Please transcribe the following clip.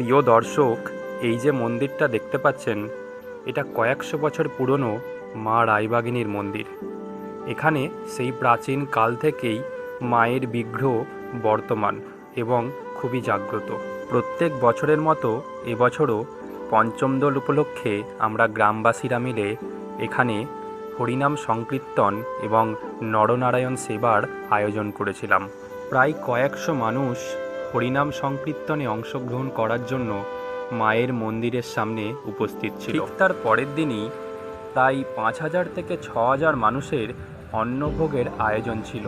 প্রিয় দর্শক, এই যে মন্দিরটা দেখতে পাচ্ছেন, এটা কয়েকশো বছর পুরনো মা রায়বাগিনীর মন্দির। এখানে সেই প্রাচীন কাল থেকেই মায়ের বিগ্রহ বর্তমান এবং খুবই জাগ্রত। প্রত্যেক বছরের মতো এবছরও পঞ্চম দোল উপলক্ষে আমরা গ্রামবাসীরা মিলে এখানে হরিনাম সংকীর্তন এবং নরনারায়ণ সেবার আয়োজন করেছিলাম। প্রায় কয়েকশো মানুষ হরিনাম সংকীর্তনে অংশগ্রহণ করার জন্য মায়ের মন্দিরের সামনে উপস্থিত ছিল। তার পরের দিনই তাই পাঁচ হাজার থেকে ছ হাজার মানুষের অন্নভোগের আয়োজন ছিল।